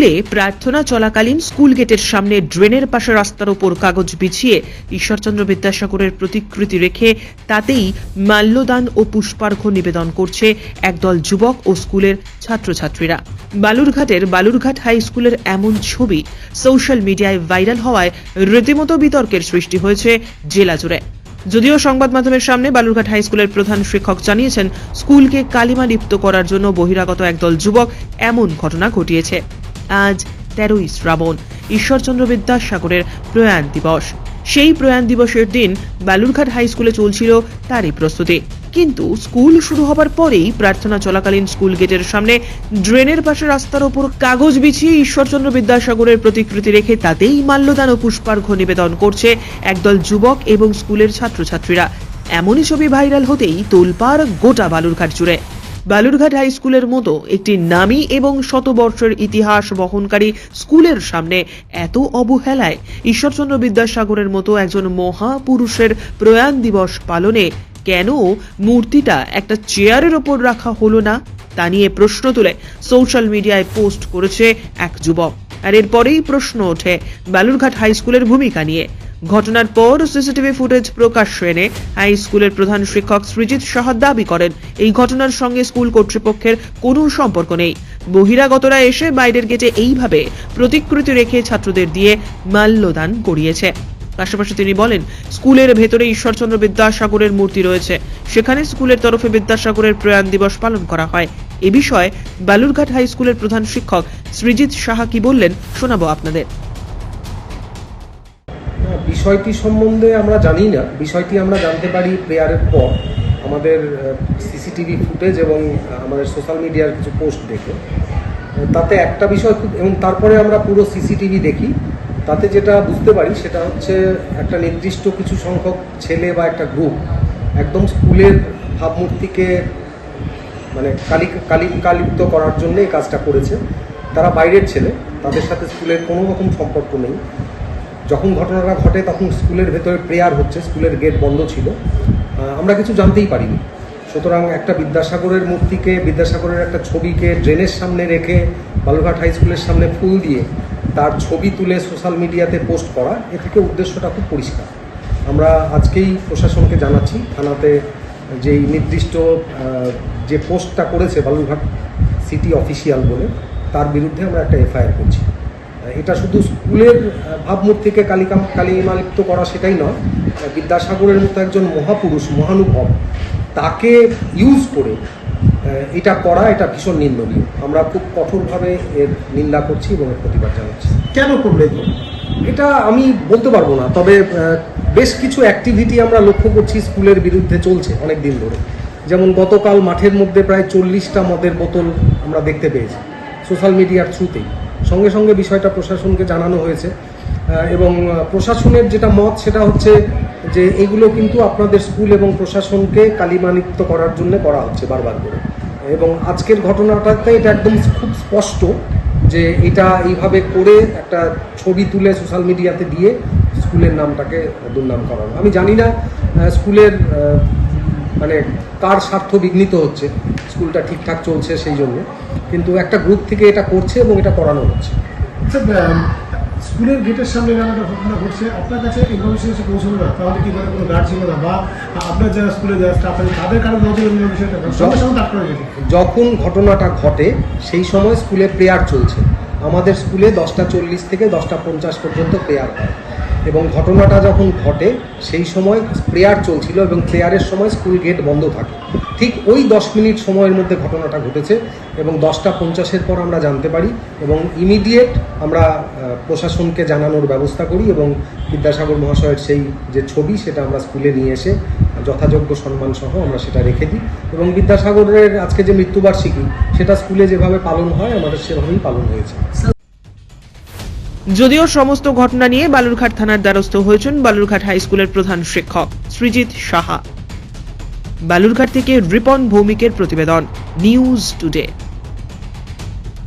স্কুলে প্রার্থনা চলাকালীন স্কুল গেটের সামনে ড্রেনের পাশে রাস্তার ওপর কাগজ বিছিয়ে ঈশ্বরচন্দ্র বিদ্যাসাগরের প্রতিকৃতি রেখে তাতেই মাল্যদান ও পুষ্পার্ঘ্য নিবেদন করছে একদল যুবক ও স্কুলের ছাত্রছাত্রীরা। বালুরঘাটের বালুরঘাট হাই স্কুলের এমন ছবি সোশ্যাল মিডিয়ায় ভাইরাল হওয়ায় রীতিমতো বিতর্কের সৃষ্টি হয়েছে জেলা জুড়ে। যদিও সংবাদ মাধ্যমের সামনে বালুরঘাট হাই স্কুলের প্রধান শিক্ষক জানিয়েছেন, স্কুলকে কালিমা লিপ্ত করার জন্য বহিরাগত একদল যুবক এমন ঘটনা ঘটিয়েছে। আজ তেরোই শ্রাবণ, ঈশ্বরচন্দ্র বিদ্যাসাগরের প্রয়াণ দিবস। সেই প্রয়াণ দিবসের দিন বালুরঘাট হাই স্কুলে চলছিল তারই প্রস্তুতি। কিন্তু স্কুল শুরু হবার পরেই প্রার্থনা চলাকালীন স্কুল গেটের সামনে ড্রেনের পাশে রাস্তার ওপর কাগজ বিছিয়ে ঈশ্বরচন্দ্র বিদ্যাসাগরের প্রতিকৃতি রেখে তাতেই মাল্যদান ও পুষ্পার্ঘ্য নিবেদন করছে একদল যুবক এবং স্কুলের ছাত্রছাত্রীরা। এমনই ছবি ভাইরাল হতেই তোলপাড় গোটা বালুরঘাট জুড়ে। বালুরঘাট হাই স্কুলের মতো একটি নামী এবং শতবর্ষের ইতিহাস বহনকারী স্কুলের সামনে এত অবহেলায় ঈশ্বরচন্দ্র বিদ্যাসাগরের মতো একজন মহাপুরুষের প্রয়াণ দিবস পালনে কেন মূর্তিটা একটা চেয়ারের ওপর রাখা হলো না? তা নিয়ে প্রশ্ন তুলে সোশ্যাল মিডিয়ায় পোস্ট করেছে এক যুবক। আর এরপরেই প্রশ্ন ওঠে বালুরঘাট হাই স্কুলের ভূমিকা নিয়ে। ঘটনার পর সিসিটিভি ফুটেজ প্রকাশ্য এনে হাই স্কুলের প্রধান শিক্ষক সৃজিত সাহা দাবি করেন, এই ঘটনার সঙ্গে স্কুল কর্তৃপক্ষের কোনো সম্পর্ক নেই। বহিরাগতরা এসে বাইরের গেটে এইভাবে প্রতিকৃতি রেখে ছাত্রদের দিয়ে মাল্যদান করিয়েছে। পাশাপাশি তিনি বলেন, স্কুলের ভেতরে ঈশ্বরচন্দ্র বিদ্যাসাগরের মূর্তি রয়েছে। সেখানে স্কুলের তরফে বিদ্যাসাগরের প্রয়াণ দিবস পালন করা হয়। এ বিষয়ে বালুরঘাট হাই স্কুলের প্রধান শিক্ষক সৃজিত সাহা কি বললেন শোনাবো আপনাদের। বিষয়টি সম্বন্ধে আমরা জানি না। বিষয়টি আমরা জানতে পারি প্রেয়ারের পর। আমাদের সিসিটিভি ফুটেজ এবং আমাদের সোশ্যাল মিডিয়ার কিছু পোস্ট দেখে। তাতে একটা বিষয় খুব, এবং তারপরে আমরা পুরো সিসিটিভি দেখি। তাতে যেটা বুঝতে পারি সেটা হচ্ছে একটা নির্দিষ্ট কিছু সংখ্যক ছেলে বা একটা গ্রুপ একদম স্কুলের ভাবমূর্তিকে মানে কালি কালি, কালিপ্ত করার জন্য এই কাজটা করেছে। তারা বাইরের ছেলে, তাদের সাথে স্কুলের কোনো রকম সম্পর্ক নেই। যখন ঘটনাটা ঘটে তখন স্কুলের ভেতরে প্রেয়ার হচ্ছে, স্কুলের গেট বন্ধ ছিল। আমরা কিছু জানতেই পারিনি। সুতরাং একটা বিদ্যাসাগরের মূর্তিকে, বিদ্যাসাগরের একটা ছবিকে ড্রেনের সামনে রেখে বালুরঘাট হাই স্কুলের সামনে ফুল দিয়ে তার ছবি তুলে সোশ্যাল মিডিয়াতে পোস্ট করা, এ থেকে উদ্দেশ্যটা খুব পরিষ্কার। আমরা আজকেই প্রশাসনকে জানাচ্ছি, থানাতে যেই নির্দিষ্ট যে পোস্টটা করেছে বালুরঘাট সিটি অফিসিয়াল বলে, তার বিরুদ্ধে আমরা একটা এফআইআর করছি। এটা শুধু স্কুলের ভাবমূর্তিকে কালিকা কালিমালিপ্ত করা সেটাই নয়। বিদ্যাসাগরের মতো একজন মহাপুরুষ মহানুভব তাকে ইউজ করে এটা করা এটা ভীষণ নিন্দনীয়। আমরা খুব কঠোরভাবে এর নিন্দা করছি এবং এর প্রতিবাদ জানাচ্ছি। কেন করল? এগুলো এটা আমি বলতে পারব না তবে বেশ কিছু অ্যাক্টিভিটি আমরা লক্ষ্য করছি স্কুলের বিরুদ্ধে চলছে অনেক দিন ধরে। যেমন গতকাল মাঠের মধ্যে প্রায় চল্লিশটা মদের বোতল আমরা দেখতে পেয়েছি সোশ্যাল মিডিয়ার থ্রুতেই। সঙ্গে সঙ্গে বিষয়টা প্রশাসনকে জানানো হয়েছে। এবং প্রশাসনের যেটা মত, সেটা হচ্ছে যে এগুলো কিন্তু আপনাদের স্কুল এবং প্রশাসনকে কালিমালিপ্ত করার জন্য করা হচ্ছে বারবার করে। এবং আজকের ঘটনাটাতে এটা একদম খুব স্পষ্ট যে এটা এইভাবে করে একটা ছবি তুলে সোশ্যাল মিডিয়াতে দিয়ে স্কুলের নামটাকে দুর্নাম করানো। আমি জানি না স্কুলের মানে কার স্বার্থ বিঘ্নিত হচ্ছে স্কুলটা ঠিকঠাক চলছে সেই জন্য। কিন্তু একটা গ্রুপ থেকে এটা করছে এবং এটা করানো হচ্ছে। স্যার স্কুলের গেটের সামনে একটা ঘটনা ঘটছে। আপনার কাছে ইনফরমেশন এসে পৌঁছলো না তাহলে কি করে কোনো গার্ড ছিল না? বা আপনার যারা স্কুলে যারা স্টাফ আছে তাদের কারও নজরে বিষয়টা? সঙ্গে সঙ্গে গেছে যখন ঘটনাটা ঘটে সেই সময় স্কুলে প্রেয়ার চলছে। আমাদের স্কুলে দশটা চল্লিশ থেকে দশটা পঞ্চাশ পর্যন্ত প্রেয়ার হয়। এবং ঘটনাটা যখন ঘটে, সেই সময় প্রেয়ার চলছিল এবং প্রেয়ারের সময় স্কুল গেট বন্ধ থাকে। ঠিক ওই দশ মিনিট সময়ের মধ্যে ঘটনাটা ঘটেছে এবং দশটা পঞ্চাশের পর আমরা জানতে পারি এবং ইমিডিয়েট আমরা প্রশাসনকে জানানোর ব্যবস্থা করি এবং বিদ্যাসাগর মহাশয়ের সেই যে ছবি, সেটা আমরা স্কুলে নিয়ে এসে যথাযোগ্য সম্মান সহ আমরা সেটা রেখে দিই এবং বিদ্যাসাগরের আজকে যে মৃত্যুবার্ষিকী, সেটা স্কুলে যেভাবে পালন হয়, আমাদের সেভাবেই পালন হয়েছে। যদিও সমস্ত ঘটনা নিয়ে বালুরঘাট থানার দ্বারস্থ হয়েছেন বালুরঘাট হাই স্কুলের প্রধান শিক্ষক সৃজিত সাহা। বালুরঘাট থেকে রিপন ভৌমিকের প্রতিবেদন, নিউজ টুডে।